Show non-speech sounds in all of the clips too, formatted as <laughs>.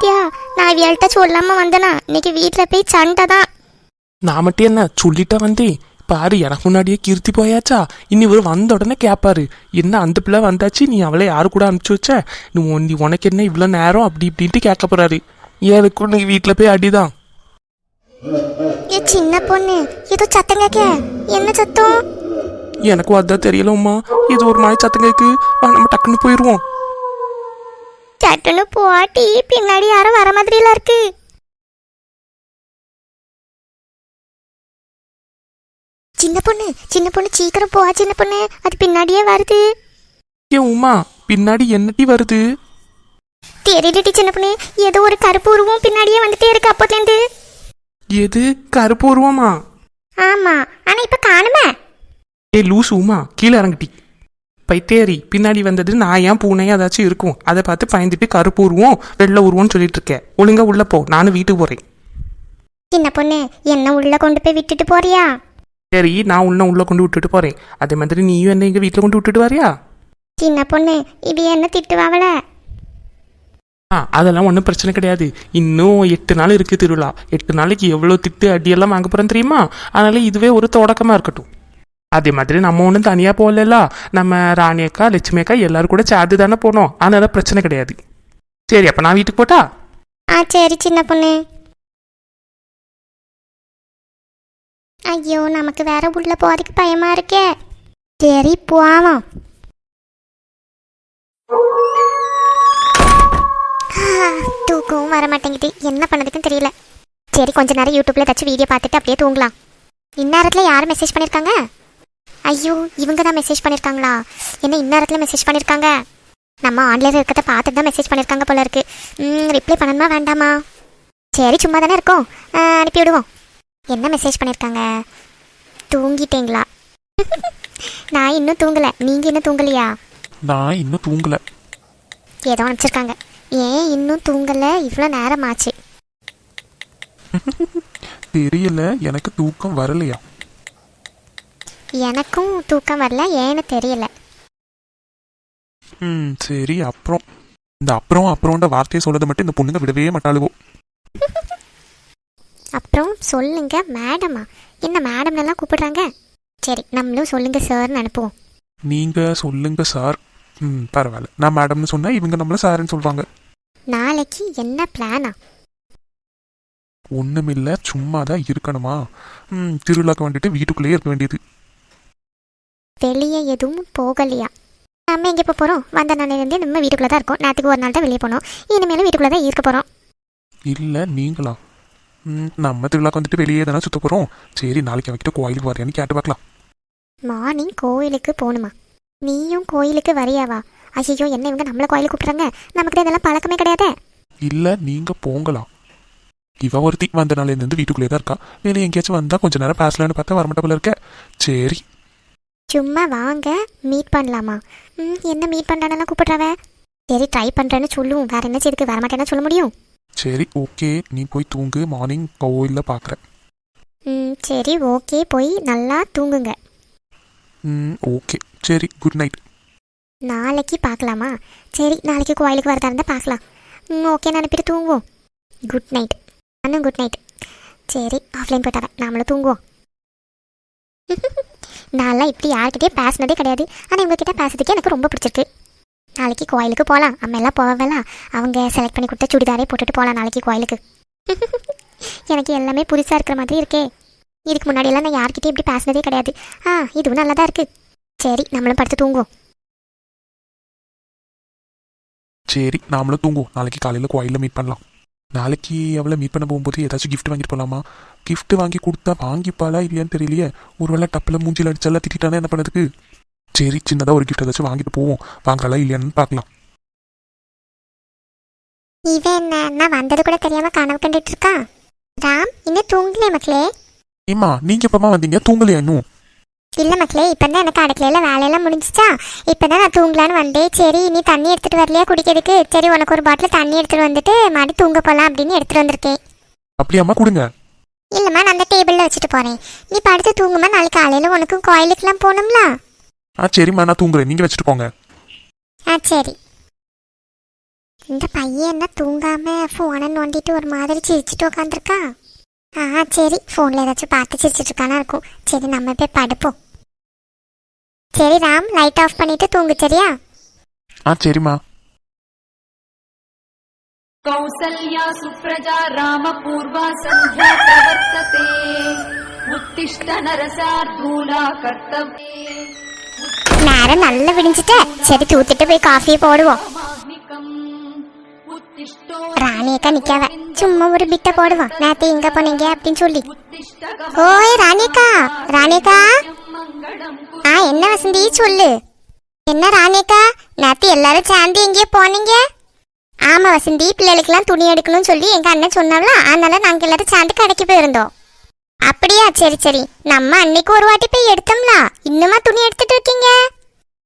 பாத்தியா? நான் இவள்கிட்ட சொல்லாம வந்தனா? இன்னைக்கு வீட்ல போய் சண்டை தான். நான் மட்டும் என்ன சொல்லிட்டா வந்தேன் பாரு எனக்கு முன்னாடியே கீர்த்தி போயாச்சா? இனி இவர் வந்த உடனே கேட்பாரு என்ன அந்த பிள்ளை வந்தாச்சு? நீ அவளை யாரு கூட அனுப்பிச்சு வச்ச? நீ நீ உனக்கு என்ன இவ்வளோ நேரம்? அப்படி இப்படின்ட்டு கேட்க போறாரு. ஏதுக்கும் நீ வீட்டில் போய் அடிதான். ஏ சின்ன பொண்ணு ஏதோ சத்தம் கேட்க. என்ன சத்தம்? எனக்கும் அதான் தெரியல உமா. இது ஒரு மாதிரி சத்தம் கேக்கு வா நம்ம டக்குன்னு போயிடுவோம் சட்டுன்னு போட்டி பின்னாடி யாரும் வர மாதிரில இருக்கு. சின்ன பொண்ணு சின்ன பொண்ணு சீக்கிரம் போ சின்ன பொண்ணு. அது பின்னாடியே வருது. ஏ உமா பின்னாடி என்னட்டி வருது? தெரியலடி சின்ன பொண்ணு. ஏதோ ஒரு கருப்பு உருவம் பின்னாடியே வந்துட்டே இருக்கு அப்போதுலேருந்து எது? கருப்பு உருவமா? ஆமா. ஆனா இப்ப காணுமே? ஏ லூசு உமா கீழே இறங்கிட்டி. பைத்தேரி பின்னாடி வந்தது நான் ஏன் பூனையா ஏதாச்சும் இருக்கும்? அதை பார்த்து பயந்துட்டு கருப்பு உருவம் வெள்ளை உருவம்னு சொல்லிட்டு இருக்கேன் ஒழுங்கா உள்ள போ நானும் வீட்டுக்கு போறேன். சின்ன பொண்ணு என்ன உள்ள கொண்டு போய் விட்டுட்டு போறியா? சரி நான் உன்ன உள்ள கொண்டு விட்டுட்டு போறேன். அதே மாதிரி நீயும் என்ன எங்க வீட்டில் கொண்டு விட்டுட்டு வரியா? சின்ன பொண்ணு இது என்ன திட்டுவாவல ஆ அதெல்லாம் ஒன்றும் பிரச்சனை கிடையாது. இன்னும் எட்டு நாள் இருக்கு திருவிழா. எட்டு நாளைக்கு எவ்வளோ திட்டு அடியெல்லாம் வாங்க போறோம் தெரியுமா? அதனால இதுவே ஒரு தொடக்கமா இருக்கட்டும். அதே மாதிரி நம்ம ஒன்றும் தனியாக போகல நம்ம ராணி அக்கா லட்சுமி அக்கா எல்லாரும் கூட சேர்ந்து தானே போனோம். அதனால பிரச்சனை கிடையாது. சரி அப்போ நான் வீட்டுக்கு போட்டா? ஆ சரி சின்ன பொண்ணு. ஐயோ நமக்கு வேற உள்ள போறதுக்கு பயமா இருக்கே. சரி போவோம். தூக்கவும் வர மாட்டேங்குது. என்ன பண்ணதுக்குன்னு தெரியல. சரி கொஞ்ச நேரம் யூடியூப்ல ஏதாச்சும் வீடியோ பார்த்துட்டு அப்படியே தூங்கலாம். இந்நேரத்தில் யார் மெசேஜ் பண்ணியிருக்காங்க ஐயோ இவங்க தான் மெசேஜ் பண்ணியிருக்காங்களா என்ன இந்நேரத்தில் மெசேஜ் பண்ணியிருக்காங்க நம்ம ஆன்லைனில் இருக்கிறத பார்த்துட்டு தான் மெசேஜ் பண்ணியிருக்காங்க போல இருக்கு. ரிப்ளை பண்ணணுமா வேண்டாமா? சரி சும்மா தானே இருக்கோம். ஆ, அனுப்பி விடுவோம். என்ன மெசேஜ் பண்ணியிருக்காங்க தூங்கிட்டீங்களா? <laughs> நான் இன்னும் தூங்கலை. நீங்கள் இன்னும் தூங்கலையா? நான் இன்னும் தூங்கல. ஏதோ அனுப்பிச்சிருக்காங்க. ஏன் இன்னும் தூங்கலை? இவ்வளோ நேரம் ஆச்சு <laughs> தெரியல. எனக்கு தூக்கம் வரலையா? எனக்கும் தூக்கம் வரல ஏன்னு தெரியல. ம் சரி அப்புறம்? இந்த அப்புறம் அப்புறம்ன்ற வார்த்தையை சொல்லதை மட்டும் இந்த பொண்ணுங்க விடவே மாட்டாளுவோ? அப்புறம் சொல்லுங்க மேடமா? என்ன மேடம்லாம் கூப்பிடுறாங்க? சரி நம்மளும் சொல்லுங்க சார்னு அனுப்புவோம். நீங்க சொல்லுங்க சார். ம் பரவாயில்ல. நான் மேடம்னு சொன்னா இவங்க நம்மள சார்ன்னு சொல்றாங்க நாளைக்கு என்ன பிளானா? ஒண்ணுமில்ல சும்மா தான் இருக்கணுமா? ம் திருவிழாக்கு வந்துட்டு வீட்டுக்குள்ளேயே இருக்க வேண்டியது. வெளியே எதுவும் போகலையா? நம்ம எங்கே இப்போ போகிறோம் வந்த நாளிலேருந்து நம்ம வீட்டுக்குள்ளே தான் இருக்கோம். நேற்றுக்கு ஒரு நாள் தான் வெளியே போனோம். இனிமேலும் வீட்டுக்குள்ளே தான் இருக்க போகிறோம் இல்ல நீங்களா? நம்ம திருவிழாக்கு வந்துட்டு வெளியே தானே சுத்த போறோம். சரி நாளைக்கு அவகிட்ட கோயிலுக்கு வரையான்னு கேட்டு பார்க்கலாம். மார்னிங் கோயிலுக்கு போகணுமா நீயும் கோயிலுக்கு வரியாவா? ஐயோ என்ன இவங்க நம்மளை கோயிலுக்கு கூப்பிட்றாங்க? நமக்கு இதெல்லாம் பழக்கமே கிடையாதே. இல்ல நீங்க போங்கலாம் இவ ஒருத்தி வந்த நாள்ல இருந்து வீட்டுக்குள்ளேயே தான் இருக்கா. வெளியே எங்கேயாச்சும் வந்தா கொஞ்ச நேரம் பேசலான்னு பார்த்தா வரமாட்ட போல இருக்க. சரி. சும்மா வாங்க மீட் பண்ணலாமா? ம் என்ன மீட் பண்ணுறானெல்லாம் கூப்பிட்றாவ? சரி ட்ரை பண்ணுறேன்னு சொல்லுவோம். வேற என்ன செய்துக்கு வரமாட்டேன்னா சொல்ல முடியும்? சரி ஓகே நீ போய் தூங்கு. மார்னிங் கோயிலில் பார்க்குறேன் ம் சரி ஓகே போய் நல்லா தூங்குங்க. ம் ஓகே சரி குட் நைட் நாளைக்கு பார்க்கலாமா சரி நாளைக்கு கோயிலுக்கு வரதா இருந்தால் பார்க்கலாம் ம் ஓகே அனுப்பிட்டு தூங்குவோம். குட் நைட் அண்ணன் குட் நைட் சரி ஆஃப்லைன் போயிட்டாரன் நாமளும் தூங்குவோம். <laughs> நான்லாம் இப்படி யார்கிட்டயே பேசினதே கிடையாது. ஆனால் இவங்ககிட்ட பேசுறதுக்கே எனக்கு ரொம்ப பிடிச்சிருக்கு. நாளைக்கு கோயிலுக்கு போகலாம் அம்மா எல்லாம் போகலாம் அவங்க செலக்ட் பண்ணி கொடுத்த சுடிதாரே போட்டுட்டு போகலாம் நாளைக்கு கோயிலுக்கு. <laughs> எனக்கு எல்லாமே புதுசாக இருக்கிற மாதிரி இருக்கே. இதுக்கு முன்னாடியெல்லாம் நான் யார்கிட்டயும் இப்படி பேசினதே கிடையாது. ஆ இதுவும் நல்லா தான் இருக்குது சரி நம்மளும் படுத்து தூங்குவோம். சரி நாமளும் தூங்குவோம். நாளைக்கு காலையில் கோயிலில் மீட் பண்ணலாம். நாளைக்கு அவளை மீட் பண்ண போகும்போது ஏதாச்சும் gift வாங்கிட்டு போகலாமா gift வாங்கி கொடுத்தா வாங்கிப்பாளா இல்லையான்னு தெரியலையே. ஒருவேளை டப்பில் மூஞ்சில் அடிச்சாலாம் திட்டானா என்ன பண்ணதுக்கு? சரி சின்னதாக ஒரு gift ஏதாச்சும் வாங்கிட்டு போவோம். வாங்கலாம் இல்லையான்னு பார்க்கலாம். இவன் நான் வந்தது கூட தெரியாம கனவு கண்டுட்டு இருக்கான் ராம் இன்னும் தூங்கலையே மக்களே? ஏம்மா நீங்கள் எப்பமா வந்தீங்க? தூங்கலையா இன்னும்? இல்ல மக்களே இப்பதான் எனக்கு அடுக்கலையில வேலையெல்லாம் முடிஞ்சிச்சா? இப்பதான் நான் தூங்கலான்னு வந்தேன். சரி நீ தண்ணி எடுத்துட்டு வரலையா குடிக்கிறதுக்கு? சரி உனக்கு ஒரு பாட்டில் தண்ணி எடுத்துட்டு வந்துட்டு மறுபடி தூங்க போலாம் அப்படின்னு எடுத்துட்டு வந்திருக்கேன். அப்படியாம்மா கொடுங்க. இல்லம்மா நான் அந்த டேபிள்ல வச்சுட்டு போறேன். நீ படுத்து தூங்குமா? நாளைக்கு காலையில உனக்கும் கோயிலுக்குலாம் போகணும்ல? ஆ சரிம்மா நான் தூங்குறேன். நீங்கள் வச்சுட்டு போங்க. ஆ சரி. இந்த பையன் என்ன தூங்காம ஃபோனை நோண்டிட்டு ஒரு மாதிரி சிரிச்சிட்டு உட்காந்துருக்கான் ஆ சரி ஃபோனில் ஏதாச்சும் பார்த்து சிரிச்சிட்டு இருக்கானா இருக்கும் சரி நம்ம போய் படுப்போம் சரி ராம் லைட் ஆஃப் பண்ணிட்டு தூங்கு சரியா ஆ சரிம்மா कौसल्या सुप्रजा रामपूर्वा सन्ध्या प्रवर्तते उत्तिष्ठ नरसार्धूला कर्तव्ये நேரம் நல்லா விடிஞ்சிட்ட சரி தூத்திட்டு போய் காஃபியை போடுவோம் माह्निकम् ராணி அக்கா சும்மா ஒரு பிட்ட போடுவான் நேத்து எங்க போனீங்க அப்படின்னு சொல்லி. ஓய் ராணிக்கா ராணிக்கா ஆ என்ன வசந்தி? சொல்லு. என்ன ராணிக்கா நேத்து எல்லாரும் சேர்ந்து எங்கேயோ போனீங்க. ஆமா வசந்தி. பிள்ளைகளுக்கெல்லாம் துணி எடுக்கணும்னு சொல்லி எங்க அண்ணன் சொன்னால அதனால நாங்க எல்லாரும் சேர்ந்து கடைக்கு போயிருந்தோம். அப்படியா? சரி சரி. நம்ம அன்னைக்கு ஒரு வாட்டி போய் எடுத்தோம்ல. இன்னுமா துணி எடுத்துட்டு இருக்கீங்க?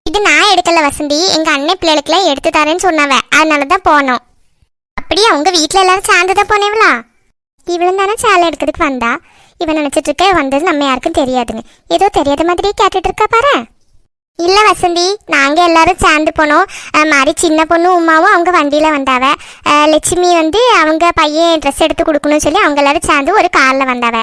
இது நான் எடுக்கல வசந்தி. எங்க அண்ணன் பிள்ளைகளுக்கெல்லாம் எடுத்து தரேன்னு சொன்னவன் அதனால தான் போனோம். அப்படியா உங்க வீட்டில் எல்லாரும் சேர்ந்து தான் போனேவளா இவளும் தானே சேலை எடுக்கிறதுக்கு வந்தா? இவன் நினைச்சிட்டு இருக்க வந்தது நம்ம யாருக்கும் தெரியாதுன்னு. ஏதோ தெரியாத மாதிரியே கேட்டுட்டு இருக்கா பாரு. இல்ல வசந்தி நாங்க எல்லாரும் சேர்ந்து போனோம். மாதிரி சின்ன பொண்ணு உமாவும் அவங்க வண்டியில வந்தாவ. லட்சுமி வந்து அவங்க பையன் ட்ரெஸ் எடுத்து கொடுக்கணும்னு சொல்லி அவங்க எல்லாரும் சேர்ந்து ஒரு கார்ல வந்தாவ.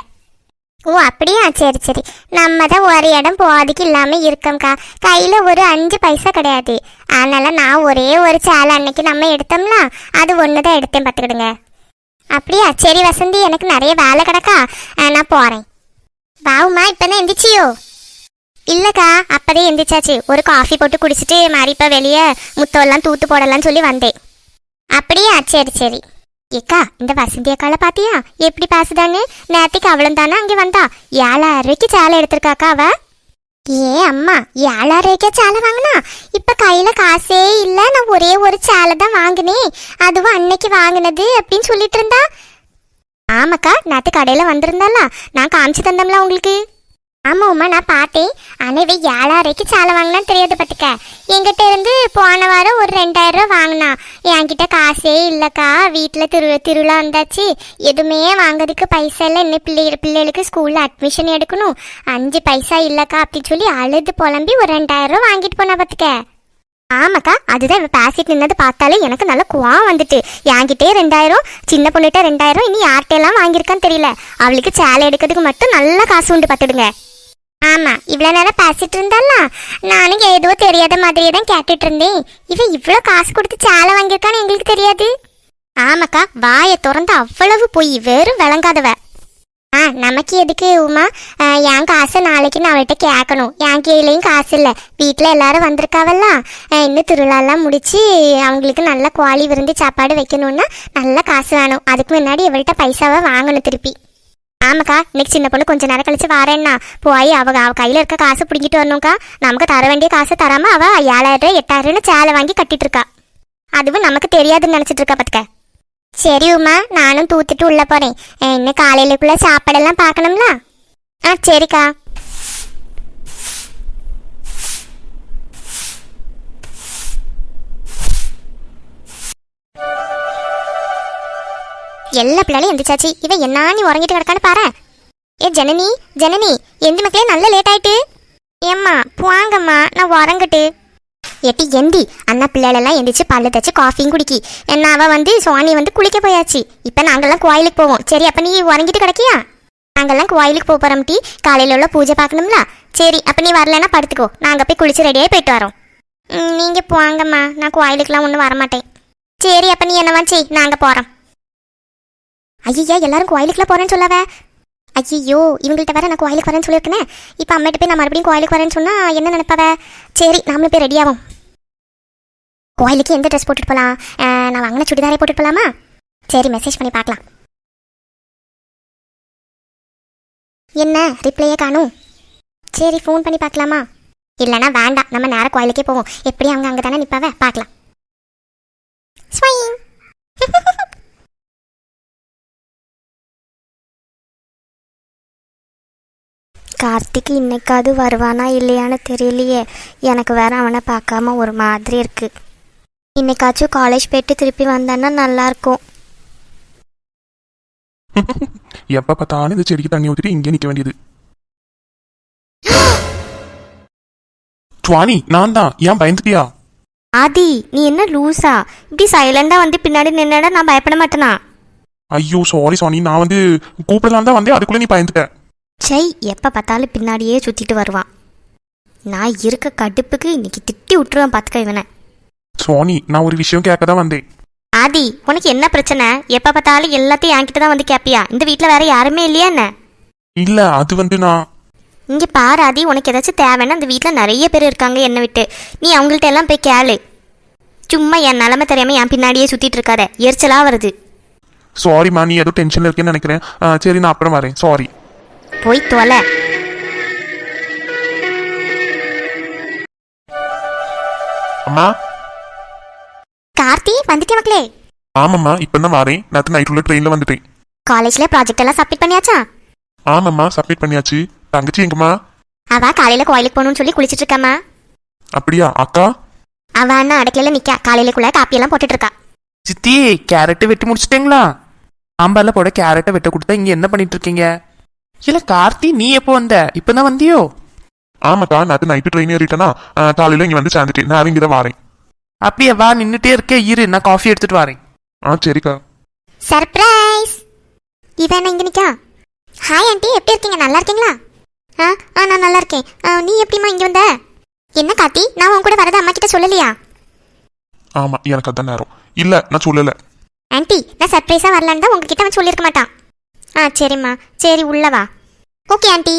ஓ அப்படியா? சரி சரி. நம்ம தான் ஒரு இடம் போகாதுக்கு இல்லாமல் இருக்கோம்க்கா. கையில் ஒரு அஞ்சு பைசா கிடையாது. அதனால நான் ஒரே ஒரு சேலை அன்னைக்கு நம்ம எடுத்தோம்ல அது ஒன்று தான் எடுத்தேன் பார்த்துக்கிடுங்க. அப்படியா? சரி வசந்தி எனக்கு நிறைய வேலை கிடக்கா. நான் நான் போறேன். இப்போ இப்பதான் எந்திரிச்சியோ? இல்லைக்கா அப்போதே எந்திரிச்சாச்சு. ஒரு காஃபி போட்டு குடிச்சிட்டு மாதிரி இப்போ வெளியே முத்தோல்லாம் தூத்து போடலாம்னு சொல்லி வந்தேன். அப்படியா? சரி சரி. ஏக்கா இந்த வசந்தி அக்கால பாத்தியா? எப்படி பேசுதான்னு? நேத்திக்கு அவளும் தானே அங்கே வந்தா. ஏழாயிரம் சேலை எடுத்திருக்காக்கா அவ? ஏ அம்மா ஏழாயிரம் சேலை வாங்கினா? இப்ப கையில காசே இல்ல நான் ஒரே ஒரு சேலை தான் வாங்கினேன் அதுவும் அன்னைக்கு வாங்கினது அப்படின்னு சொல்லிட்டு இருந்தா? ஆமாக்கா நேற்று கடையில வந்திருந்தால நான் காமிச்சு தந்தோம்ல உங்களுக்கு. ஆமா உமா நான் பார்த்தேன். ஆனால் இவ ஏழாயிரக்கு சேலை வாங்கினான்னு தெரியாது பார்த்துக்க என்கிட்ட இருந்து போன வாரம் ஒரு ரெண்டாயிரம் ரூபா வாங்கினா. என்கிட்ட காசே இல்லைக்கா. வீட்டில் திரு திருவிழா வந்தாச்சு. எதுவுமே வாங்குறதுக்கு பைசா இல்லை. இன்னும் பிள்ளை பிள்ளைகளுக்கு ஸ்கூலில் அட்மிஷன் எடுக்கணும். அஞ்சு பைசா இல்லைக்கா அப்படின்னு சொல்லி அழுது புலம்பி ஒரு ரெண்டாயிரம் ரூபா வாங்கிட்டு போனா பார்த்துக்க ஆமாக்கா அதுதான் இவன் பேசிட்டு நின்னது பார்த்தாலே எனக்கு நல்ல குவாம் வந்துட்டு. என்கிட்டே ரெண்டாயிரம் சின்ன பொண்ணுகிட்ட ரெண்டாயிரம் இனி யார்கிட்ட எல்லாம் வாங்கியிருக்கான்னு தெரியல. அவளுக்கு சேலை எடுக்கிறதுக்கு மட்டும் நல்ல காசு உண்டு பார்த்துடுங்க ஆமா இவ்வளோ நேரம் பேசிட்டு இருந்தால நானும் ஏதோ தெரியாத மாதிரியே தான் கேட்டுட்டு இருந்தேன். இவன் இவ்வளோ காசு கொடுத்து சேலை வாங்கியிருக்கான்னு எங்களுக்கு தெரியாது. ஆமாக்கா வாயை திறந்து அவ்வளவு போய் வெறும் விளங்காதவ. ஆ நமக்கு எதுக்கு உமா? என் காசை நாளைக்கு நான் அவள்கிட்ட கேட்கணும். என் கீழேயும் காசு இல்லை. வீட்டில் எல்லாரும் வந்திருக்காவல்ல. இன்னும் திருவிழாலாம் முடிச்சு அவங்களுக்கு நல்ல குவாலி விருந்து சாப்பாடு வைக்கணும்னா நல்ல காசு வேணும். அதுக்கு முன்னாடி இவள்கிட்ட பைசாவை வாங்கணும் திருப்பி. ஆமாக்கா இன்னைக்கு சின்ன பொண்ணு கொஞ்ச நேரம் கழிச்சு வரேன்னா. போய் அவ அவ கையில இருக்க காசு பிடிங்கிட்டு வரணும்க்கா. நமக்கு தர வேண்டிய காசை தராம அவ ஏழாயிரம் எட்டாயிரம்னு சேலை வாங்கி கட்டிட்டு இருக்கா. அதுவும் நமக்கு தெரியாதுன்னு நினைச்சிட்டு இருக்கா பாத்துக்க. சரி உமா நானும் தூத்துட்டு உள்ள போறேன். இன்னும் காலையிலக்குள்ள சாப்பாடெல்லாம் பார்க்கணும்ல? ஆ சரிக்கா. எல்லா பிள்ளைகளும் எந்திரிச்சாச்சு. இவன் என்ன நீ உறங்கிட்டு கிடக்கான்னு பாரு. ஏ ஜனனி ஜனனி எந்த மக்களே நல்ல லேட் ஆயிட்டு. ஏம்மா போங்கம்மா நான் உறங்கட்டு. எட்டி எந்தி அண்ணா பிள்ளைகளெல்லாம் எந்திரிச்சு பல்லு தச்சு காஃபியும் குடிக்கி. என்ன அவ வந்து சுவாணி வந்து குளிக்க போயாச்சு. இப்போ நாங்கள்லாம் கோயிலுக்கு போவோம். சரி அப்போ நீ உறங்கிட்டு கிடக்கியா? நாங்கள்லாம் கோயிலுக்கு போக போகிறோம் டி. காலையில் உள்ள பூஜை பார்க்கணும்ல. சரி அப்போ நீ வரலன்னா படுத்துக்கோ. நாங்கள் போய் குளிச்சு ரெடியாகி போயிட்டு வரோம். நீங்கள் போங்கம்மா. நான் கோயிலுக்குலாம் ஒன்றும் வரமாட்டேன். சரி அப்போ நீ என்னவா செய். நாங்கள் போகிறோம் ஐயா எல்லாரும் கோயிலுக்குலாம் போகிறேன்னு சொல்லாவ ஐயோ இவங்கள்ட்ட வேற நான் கோயிலுக்கு வரேன்னு சொல்லியிருக்கேன் இப்போ அம்மிட்ட போய் நான் மறுபடியும் கோயிலுக்கு வரேன்னு சொன்னால் என்ன நினைப்பாவ? சரி நாமளும் போய் ரெடி ஆகும் கோயிலுக்கு எந்த ட்ரெஸ் போட்டுட்டு போகலாம் நான் வாங்கின சுடிதாரே போட்டுட்டு போகலாமா சரி மெசேஜ் பண்ணி பார்க்கலாம். என்ன ரிப்ளையே காணும். சரி ஃபோன் பண்ணி பார்க்கலாமா? இல்லைனா வேண்டாம் நம்ம நேரா கோயிலுக்கே போவோம். எப்படி அவங்க அங்கே தானே நிற்பாவ பார்க்கலாம். ஸ்வைங் <laughs> கார்த்திக் இன்னைக்காவது வருவானா இல்லையான்னு தெரியலையே. எனக்கு வேற அவனை பார்க்காம ஒரு மாதிரி இருக்கு. இன்னைக்காச்சும் காலேஜ் போயிட்டு திருப்பி வந்தான்னா நல்லா இருக்கும். <laughs> எப்ப பார்த்தாலும் இந்த செடிக்கு தண்ணி ஊத்திட்டு இங்கே நிக்க வேண்டியது. <gasps> சுவாணி நான் தான். ஏன் பயந்துட்டியா? ஆதி நீ என்ன லூசா? இப்படி சைலண்டா வந்து பின்னாடி நின்னடா நான் பயப்பட மாட்டேனா? ஐயோ சாரி சாணி நான் வந்து கூப்பிடலாம் தான் வந்தேன். அதுக்குள்ள நீ பயந்துட்ட. சை எப்போ பார்த்தாலும் பின்னாடியே சுற்றிட்டு வருவான். நான் இருக்க கடுப்புக்கு இன்னைக்கு திட்டி விட்டுருவேன் பார்த்துக்க இவனை. சோனி நான் ஒரு விஷயம் கேட்க தான் வந்தேன். ஆதி உனக்கு என்ன பிரச்சனை? எப்போ பார்த்தாலும் எல்லாத்தையும் என்கிட்ட தான் வந்து கேட்பியா இந்த வீட்டில் வேற யாருமே இல்லையா என்ன? இல்ல அது வந்து நான் இங்கே பாரு ஆதி உனக்கு ஏதாச்சும் தேவைன்னா இந்த வீட்டில் நிறைய பேர் இருக்காங்க என்னை விட்டு. நீ அவங்கள்ட்ட எல்லாம் போய் கேளு. சும்மா என் நிலமை தெரியாம என் பின்னாடியே சுற்றிட்டு இருக்காத. எரிச்சலாக வருது. சாரிம்மா நீ ஏதோ டென்ஷன்ல இருக்கேன்னு நினைக்கிறேன். ஆ, சரி நான் அப்புறம் வரேன். சாரி போய் தொலை அம்மா? கார்த்தி வந்துட்டே மக்களே. ஆமாம்மா இப்போ தான் வரேன் நேற்று நைட் உள்ள ட்ரெயினில் வந்துட்டேன். காலேஜ்ல ப்ராஜெக்ட் எல்லாம் சப்மிட் பண்ணியாச்சா? ஆமாம்மா சப்மிட் பண்ணியாச்சு. தங்கச்சி எங்கம்மா? அவ காலையில கோயிலுக்கு போகணும்னு சொல்லி குளிச்சிட்டு இருக்காமா அப்படியா அக்கா? அவ அண்ணா அடுக்கலையில நிக்கா. காலையிலக்குள்ள காப்பி எல்லாம் போட்டுட்டு இருக்கா. சித்தி கேரட்டை வெட்டி முடிச்சிட்டீங்களா? ஆம்பால போட கேரட்டை வெட்ட கொடுத்தா இங்க என்ன பண்ணிட்டு இருக்கீங்க? இல்ல கார்த்தி நீ எப்போ வந்த? இப்பதான் வந்தியோ? ஆமாக்கா நேற்று நைட்டு ட்ரெயின் ஏறிட்டேனா காலையில இங்கே வந்து சேர்ந்துட்டேன். நான் இங்கே தான் வரேன். அப்படியே வா நின்னுட்டே இருக்க இரு நான் காஃபி எடுத்துட்டு வரேன். ஆ சரிக்கா. சர்ப்ரைஸ் இவ என்ன இங்க நிக்கா? ஹாய் ஆண்டி எப்படி இருக்கீங்க? நல்லா இருக்கீங்களா? ஆ ஆ நான் நல்லா இருக்கேன். ஆ, நீ எப்படிம்மா இங்க வந்த? என்ன கார்த்தி? நான் உன் கூட வரத அம்மா கிட்ட சொல்லலையா? ஆமா எனக்கு அதான் நேரம். இல்ல நான் சொல்லல. ஆண்டி நான் சர்ப்ரைஸா வரலான்னு தான் உங்ககிட்ட அவன் சொல்லியிருக்க மாட்டான். ஆ சரிம்மா. சரி உள்ள வா. Okay aunty.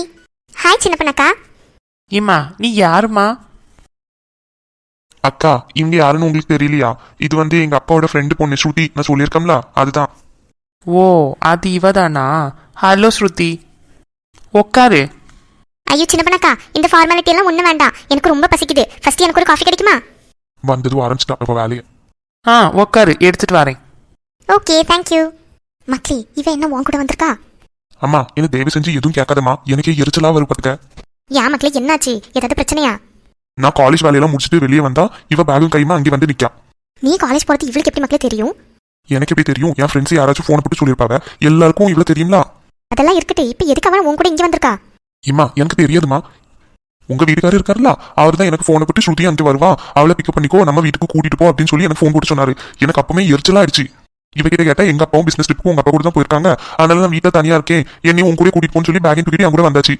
ஹாய் சின்ன பண்ணக்கா ஏம்மா நீ யாருமா அக்கா இவங்க யாருன்னு உங்களுக்கு தெரியலையா? இது வந்து எங்க அப்பாவோட ஃப்ரெண்டு பொண்ணு ஸ்ருதி. நான் சொல்லியிருக்கோம்ல அதுதான். ஓ அது இவதானா? ஹலோ ஸ்ருதி. உக்காரு. ஐயோ சின்ன பண்ணக்கா இந்த ஃபார்மாலிட்டி எல்லாம் ஒன்றும் வேண்டாம். எனக்கு ரொம்ப பசிக்குது. ஃபர்ஸ்ட் எனக்கு ஒரு காஃபி கிடைக்குமா? வந்ததும் ஆரம்பிச்சிட்டா இப்போ வேலையை. ஆ உக்காரு. எடுத்துட்டு வரேன். ஓகே தேங்க்யூ மக்களே இவ என்ன உன் கூட வந்திருக்கா? அம்மா என்ன தயவு செஞ்சு எதுவும் கேட்காதம்மா. எனக்கே எரிச்சலா வரும் பார்த்துக்க ஏன் மக்களே என்னாச்சு? ஏதாவது பிரச்சனையா? நான் காலேஜ் வேலையெல்லாம் முடிச்சுட்டு வெளியே வந்தா இவ பேகும் கைமா அங்கே வந்து நிக்கா. நீ காலேஜ் போறது இவளுக்கு எப்படி மக்களே தெரியும்? எனக்கு எப்படி தெரியும்? என் ஃப்ரெண்ட்ஸ் யாராச்சும் ஃபோன் போட்டு சொல்லியிருப்பாங்க எல்லாருக்கும் இவ்வளவு தெரியுங்களா அதெல்லாம் இருக்கட்டும். இப்போ எதுக்கு அவன் உன் கூட இங்க வந்திருக்கா? இம்மா எனக்கு தெரியாதுமா உங்க வீட்டுக்காரர் இருக்காருல்ல? அவர் தான் எனக்கு ஃபோனை போட்டு ஸ்ருதி அங்கே வருவா. அவளை பிக்கப் பண்ணிக்கோ நம்ம வீட்டுக்கு கூட்டிட்டு போ அப்படின்னு சொல்லி எனக்கு ஃபோன் போட்டு சொன்னாரு. எனக்கு அப்பவுமே எரிச்சலா ஆயிடுச்சு. இவகிட்ட கேட்டா எங்க அப்பாவும் பிசினஸ் ட்ரிப்புக்கு உங்க அப்பா கூட தான் போயிருக்காங்க. அதனால நான் வீட்டில் தனியா இருக்கேன். என்னையும் உங்க கூட கூட்டிட்டு போன்னு சொல்லி பேக்கிங் தூக்கிட்டு என் கூட வந்தாச்சு.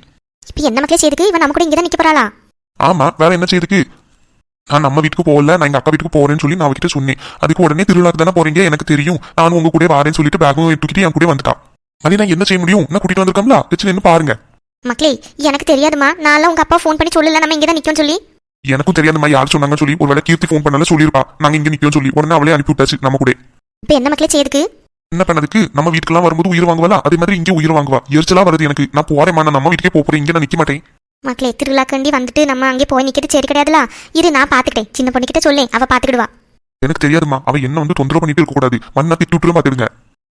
இப்போ என்ன மக்களே செய்யுதுக்கு இவன் நம்ம கூட இங்க தான் நிக்க போறாளா? ஆமா வேற என்ன செய்யுதுக்கு நான் நம்ம வீட்டுக்கு போகல நான் எங்க அக்கா வீட்டுக்கு போறேன்னு சொல்லி நான் அவகிட்ட சொன்னேன். அதுக்கு உடனே திருவிழாக்கு தானே போறீங்க? எனக்கு தெரியும். நானும் உங்க கூட வரேன்னு சொல்லிட்டு பேக்கும் தூக்கிட்டு என் கூட வந்துட்டான். அது நான் என்ன செய்ய முடியும்? நான் கூட்டிட்டு வந்திருக்கோம்ல? கிச்சன் என்ன பாருங்க. மக்களே எனக்கு தெரியாதுமா நான் உங்க அப்பா ஃபோன் பண்ணி சொல்லல. நம்ம இங்க தான் சொல்லி. எனக்கும் தெரியாத மாதிரி யார் சொன்னாங்கன்னு சொல்லி ஒருவேளை கீர்த்தி ஃபோன் பண்ணல சொல்லியிருப்பா. நாங்க இங்க நிக்கோம் சொல்லி. உடனே அவளே அனுப்பி விட்டாச்சு நம்ம கூட இப்போ என்ன மக்களே செய்யுதுக்கு என்ன பண்ணதுக்கு? நம்ம வீட்டுக்கெல்லாம் வரும்போது உயிர் வாங்குவல? அதே மாதிரி இங்கே உயிர் வாங்குவா. எரிச்சலா வருது எனக்கு. நான் போறேன் நம்ம வீட்டுக்கே போறேன். இங்க நான் நிக்க மாட்டேன். மக்களே திருவிழாக்கண்டி வந்துட்டு நம்ம அங்கே போய் நிக்கிறது சரி கிடையாதுல? இரு நான் பாத்துக்கிட்டேன். சின்ன பொண்ணுகிட்ட சொல்லேன். அவ பாத்துக்கிடுவா. எனக்கு தெரியாதுமா அவ என்ன வந்து தொந்தரவு பண்ணிட்டு இருக்க கூடாது. மண்ணா திட்டு விட்டுரும் பாத்துடுங்க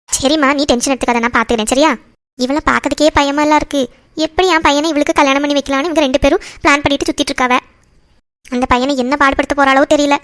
சரிம்மா நீ டென்ஷன் எடுத்துக்காத. நான் பாத்துக்கிறேன். சரியா? இவளை பார்க்கறதுக்கே பயமா எல்லாம் இருக்கு. எப்படி என் பையனை இவளுக்கு கல்யாணம் பண்ணி வைக்கலாம்னு இவங்க ரெண்டு பேரும் பிளான் பண்ணிட்டு சுத்திட்டு இருக்காவ? அந்த பையனை என்ன பாடுபடுத்த போறாளோ தெரியல.